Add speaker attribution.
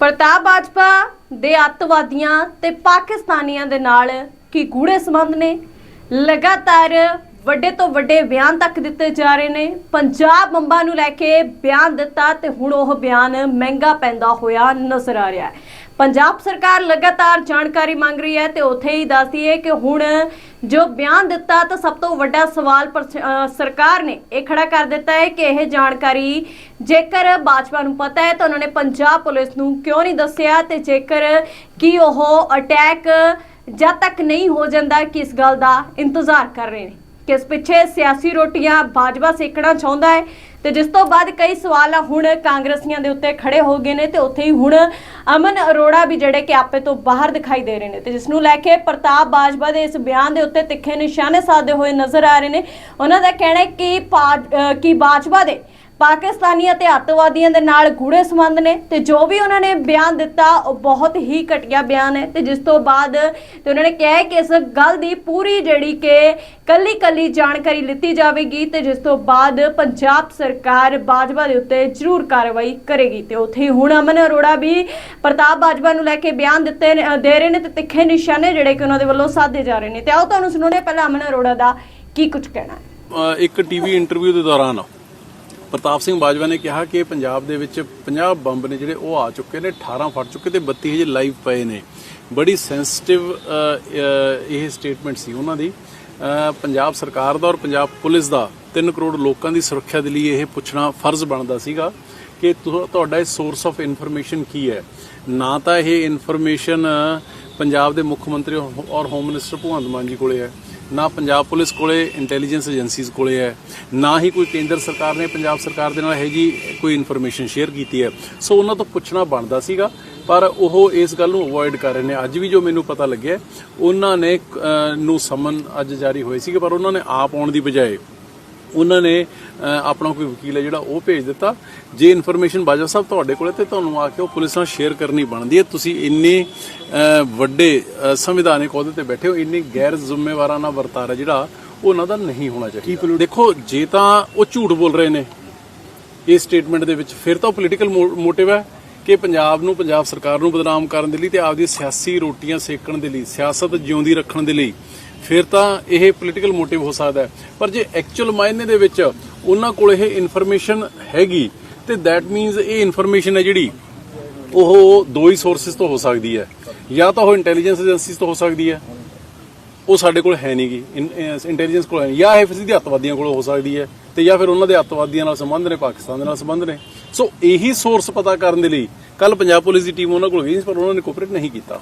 Speaker 1: ਪ੍ਰਤਾਪ ਬਾਜਪਾ ਦੇ ਅੱਤਵਾਦੀਆਂ ਤੇ ਪਾਕਿਸਤਾਨੀਆਂ ਦੇ ਨਾਲ ਕੀ ਗੂੜੇ ਸੰਬੰਧ ਨੇ? ਲਗਾਤਾਰ ਵੱਡੇ ਤੋਂ ਵੱਡੇ ਬਿਆਨ ਤੱਕ ਦਿੱਤੇ ਜਾ ਰਹੇ ਨੇ। ਪੰਜਾਬ ਬੰਬਾਂ ਨੂੰ ਲੈ ਕੇ ਬਿਆਨ ਦਿੱਤਾ ਤੇ ਹੁਣ ਉਹ ਬਿਆਨ ਮਹਿੰਗਾ ਪੈਂਦਾ ਹੋਇਆ ਨਜ਼ਰ ਆ ਰਿਹਾ ਹੈ। ਪੰਜਾਬ ਸਰਕਾਰ ਲਗਾਤਾਰ ਜਾਣਕਾਰੀ ਮੰਗ ਰਹੀ ਹੈ ਤੇ ਉੱਥੇ ਹੀ ਦੱਸਦੀ ਹੈ ਕਿ ਹੁਣ ਜੋ ਬਿਆਨ ਦਿੱਤਾ ਤਾਂ ਸਭ ਤੋਂ ਵੱਡਾ ਸਵਾਲ ਪਰ- ਸਰਕਾਰ ਨੇ ਇਹ ਖੜਾ ਕਰ ਦਿੱਤਾ ਹੈ ਕਿ ਇਹ ਜਾਣਕਾਰੀ ਜੇਕਰ ਬਾਜਵਾ ਨੂੰ ਪਤਾ ਹੈ ਤਾਂ ਉਹਨਾਂ ਨੇ ਪੰਜਾਬ ਪੁਲਿਸ ਨੂੰ ਕਿਉਂ ਨਹੀਂ ਦੱਸਿਆ ਤੇ ਜੇਕਰ ਕੀ ਉਹ ਅਟੈਕ ਜਦ ਤੱਕ ਨਹੀਂ ਹੋ ਜਾਂਦਾ ਕਿਸ ਗੱਲ ਦਾ ਇੰਤਜ਼ਾਰ ਕਰ ਰਹੇ ਨੇ। ਕਿਸ ਪਿੱਛੇ ਸਿਆਸੀ ਰੋਟੀਆਂ ਬਾਜਵਾ ਸੇਕਣਾ ਚਾਹੁੰਦਾ ਹੈ? ਤੇ ਜਿਸ ਤੋਂ ਬਾਅਦ ਕਈ ਸਵਾਲ ਹੁਣ ਕਾਂਗਰਸੀਆਂ ਦੇ ਉੱਤੇ ਖੜੇ ਹੋ ਗਏ ਨੇ ਤੇ ਉੱਥੇ ਹੀ ਹੁਣ ਅਮਨ ਅਰੋੜਾ ਵੀ ਜਿਹੜੇ ਕਿ ਆਪੇ ਤੋਂ ਬਾਹਰ ਦਿਖਾਈ ਦੇ ਰਹੇ ਨੇ ਤੇ ਜਿਸ ਨੂੰ ਲੈ ਕੇ ਪ੍ਰਤਾਪ ਬਾਜਵਾ ਦੇ ਇਸ ਬਿਆਨ ਦੇ ਉੱਤੇ ਤਿੱਖੇ ਨਿਸ਼ਾਨੇ ਸਾਧੇ ਹੋਏ ਨਜ਼ਰ ਆ ਰਹੇ ਨੇ। ਉਹਨਾਂ ਦਾ ਕਹਿਣਾ ਹੈ ਕਿ ਪਾ- ਕਿ ਬਾਜਵਾ ਦੇ ਪਾਕਿਸਤਾਨੀ ਅਤੇ ਅੱਤਵਾਦੀਆਂ ਦੇ ਨਾਲ ਗੂੜੇ ਸੰਬੰਧ ਨੇ ਤੇ ਜੋ ਵੀ ਉਹਨਾਂ ਨੇ ਬਿਆਨ ਦਿੱਤਾ, ਉਹ ਬਹੁਤ ਹੀ ਘਟੀਆ ਬਿਆਨ ਹੈ ਤੇ ਜਿਸ ਤੋਂ ਬਾਅਦ ਤੇ ਉਹਨਾਂ ਨੇ ਕਿਹਾ ਕਿ ਇਸ ਗੱਲ ਦੀ ਪੂਰੀ ਜਿਹੜੀ ਕਿ ਕੱਲੀ ਕੱਲੀ ਜਾਣਕਾਰੀ ਲਿੱਤੀ ਜਾਵੇਗੀ ਤੇ ਜਿਸ ਤੋਂ ਬਾਅਦ ਪੰਜਾਬ ਸਰਕਾਰ ਬਾਜਵਾ ਦੇ ਉੱਤੇ ਜ਼ਰੂਰ ਕਾਰਵਾਈ ਕਰੇਗੀ ਤੇ ਉੱਥੇ ਹੀ ਹੁਣ ਅਮਨ ਅਰੋੜਾ ਵੀ ਪ੍ਰਤਾਪ ਬਾਜਵਾ ਨੂੰ ਲੈ ਕੇ ਬਿਆਨ ਦਿੱਤੇ ਨੇ- ਦੇ ਰਹੇ ਨੇ ਤੇ ਤਿੱਖੇ ਨਿਸ਼ਾਨੇ ਜਿਹੜੇ ਕਿ ਉਹਨਾਂ ਦੇ ਵੱਲੋਂ ਸਾਧੇ ਜਾ ਰਹੇ ਨੇ ਤੇ ਆਓ ਤੁਹਾਨੂੰ ਸੁਣਾਉਂਦੇ ਹਾਂ, ਪਹਿਲਾਂ ਅਮਨ ਅਰੋੜਾ ਦਾ ਕੀ ਕੁਝ ਕਹਿਣਾ ਹੈ।
Speaker 2: ਇੱਕ ਟੀਵੀ ਇੰਟਰਵਿਊ ਦੇ ਦੌਰਾਨ ਪ੍ਰਤਾਪ ਸਿੰਘ ਬਾਜਵਾ ਨੇ ਕਿਹਾ ਕਿ ਪੰਜਾਬ ਦੇ ਵਿੱਚ 50 ਬੰਬ ਨੇ ਜਿਹੜੇ ਉਹ ਆ ਚੁੱਕੇ ਨੇ 18 ਫਟ ਚੁੱਕੇ ਤੇ 32 ਹਜੇ ਲਾਈਵ ਪਏ ਨੇ। ਬੜੀ ਸੈਂਸਿਟਿਵ ਇਹ ਸਟੇਟਮੈਂਟ ਸੀ ਉਹਨਾਂ ਦੀ। ਪੰਜਾਬ ਸਰਕਾਰ ਦਾ ਔਰ ਪੰਜਾਬ ਪੁਲਿਸ ਦਾ 3 ਕਰੋੜ ਲੋਕਾਂ ਦੀ ਸੁਰੱਖਿਆ ਦੇ ਲਈ ਇਹ ਪੁੱਛਣਾ ਫਰਜ਼ ਬਣਦਾ ਸੀਗਾ ਕਿ ਤੁਹਾਡਾ ਇਹ ਸੋਰਸ ਆਫ ਇਨਫੋਰਮੇਸ਼ਨ ਕੀ ਹੈ? ਨਾ ਤਾਂ ਇਹ ਇਨਫੋਰਮੇਸ਼ਨ ਪੰਜਾਬ ਦੇ ਮੁੱਖ ਮੰਤਰੀ ਔਰ ਹੋਮ ਮਿਨਿਸਟਰ ਭਗਵੰਤ ਮਾਨ ਜੀ ਕੋਲੇ ਹੈ। ਨਾ ਪੰਜਾਬ ਪੁਲਿਸ ਕੋਲੇ ਇੰਟੈਲੀਜੈਂਸ ਏਜੰਸੀਜ਼ ਕੋਲੇ ਹੈ, ਨਾ ਹੀ ਕੋਈ ਕੇਂਦਰ ਸਰਕਾਰ ਨੇ ਪੰਜਾਬ ਸਰਕਾਰ ਦੇ ਨਾਲ ਇਹ ਜੀ ਕੋਈ ਇਨਫੋਰਮੇਸ਼ਨ ਸ਼ੇਅਰ ਕੀਤੀ ਹੈ। ਸੋ ਉਹਨਾਂ ਤੋਂ ਪੁੱਛਣਾ ਬਣਦਾ ਸੀਗਾ, ਪਰ ਉਹ ਇਸ ਗੱਲ ਨੂੰ ਅਵੋਇਡ ਕਰ ਰਹੇ ਨੇ। ਅੱਜ ਵੀ ਜੋ ਮੈਨੂੰ ਪਤਾ ਲੱਗਿਆ, ਉਹਨਾਂ ਨੇ ਨੂੰ ਸਮਨ ਅੱਜ ਜਾਰੀ ਹੋਏ ਸੀਗੇ, ਪਰ ਉਹਨਾਂ ਨੇ ਆਪ ਆਉਣ ਦੀ ਬਜਾਏ ਉਹਨਾਂ ਨੇ ਆਪਣਾ ਕੋਈ ਵਕੀਲ ਹੈ ਜਿਹੜਾ ਉਹ ਭੇਜ ਦਿੱਤਾ। ਜੇ ਇਨਫੋਰਮੇਸ਼ਨ ਬਾਜਵਾ ਸਾਹਿਬ ਤੁਹਾਡੇ ਕੋਲੇ ਤੇ ਤੁਹਾਨੂੰ ਆ ਕੇ ਉਹ ਪੁਲਿਸ ਨਾਲ ਸ਼ੇਅਰ ਕਰਨੀ ਬਣਦੀ ਹੈ। ਤੁਸੀਂ ਇੰਨੇ ਵੱਡੇ ਸੰਵਿਧਾਨਿਕ ਅਹੁਦੇ ਤੇ ਬੈਠੇ ਹੋ ਇੰਨੀ ਗੈਰ ਜ਼ਿੰਮੇਵਾਰਾਨਾ ਵਰਤਾਰਾ ਜਿਹੜਾ ਉਹ ਉਹਨਾਂ ਦਾ ਨਹੀਂ ਹੋਣਾ ਚਾਹੀਦਾ। ਦੇਖੋ ਜੇ ਤਾਂ ਉਹ ਝੂਠ ਬੋਲ ਰਹੇ ਨੇ ਇਸ ਸਟੇਟਮੈਂਟ ਦੇ ਵਿੱਚ ਫਿਰ ਤਾਂ ਪੋਲੀਟੀਕਲ ਮੋਟਿਵ ਹੈ। ਕਿ ਪੰਜਾਬ ਨੂੰ, ਪੰਜਾਬ ਸਰਕਾਰ ਨੂੰ ਬਦਨਾਮ ਕਰਨ ਦੇ ਲਈ ਤੇ ਆਪਦੀ ਸਿਆਸੀ ਰੋਟੀਆਂ ਸੇਕਣ ਦੇ ਲਈ, ਸਿਆਸਤ ਜਿਉਂਦੀ ਰੱਖਣ ਦੇ ਲਈ ਫਿਰ ਤਾਂ ਇਹ ਪੋਲੀਟੀਕਲ ਮੋਟਿਵ ਹੋ ਸਕਦਾ ਹੈ। ਪਰ ਜੇ ਐਕਚੁਅਲ ਮਾਇਨੇ ਦੇ ਵਿੱਚ ਉਹਨਾਂ ਕੋਲ ਇਹ ਇਨਫੋਰਮੇਸ਼ਨ ਹੈਗੀ, ਤੇ ਦੈਟ ਮੀਨਸ ਇਹ ਇਨਫੋਰਮੇਸ਼ਨ ਹੈ ਜਿਹੜੀ ਉਹ ਦੋ ਹੀ ਸੋਰਸਸ ਤੋਂ ਹੋ ਸਕਦੀ ਹੈ। ਜਾਂ ਤਾਂ ਉਹ ਇੰਟੈਲੀਜੈਂਸ ਏਜੰਸੀਜ਼ ਤੋਂ ਹੋ ਸਕਦੀ ਹੈ ਉਹ ਸਾਡੇ ਕੋਲ ਹੈ ਨਹੀਂਗੀ ਇੰਟੈਲੀਜੈਂਸ ਕੋਲ ਹੈ ਨਹੀਂ। ਜਾਂ ਇਹ ਫਿਰ ਸਿੱਧੀ ਅੱਤਵਾਦੀਆਂ ਕੋਲ ਹੋ ਸਕਦੀ ਹੈ ਤੇ ਜਾਂ ਫਿਰ ਉਹਨਾਂ ਦੇ ਅੱਤਵਾਦੀਆਂ ਨਾਲ ਸੰਬੰਧ ਨੇ, ਪਾਕਿਸਤਾਨ ਦੇ ਨਾਲ ਸੰਬੰਧ ਨੇ। ਸੋ ਇਹੀ ਸੋਰਸ ਪਤਾ ਕਰਨ ਦੇ ਲਈ ਕੱਲ ਪੰਜਾਬ ਪੁਲਿਸ ਦੀ ਟੀਮ ਉਹਨਾਂ ਕੋਲ ਗਈ ਸੀ, ਪਰ ਉਹਨਾਂ ਨੇ ਕੋਪਰੇਟ ਨਹੀਂ ਕੀਤਾ।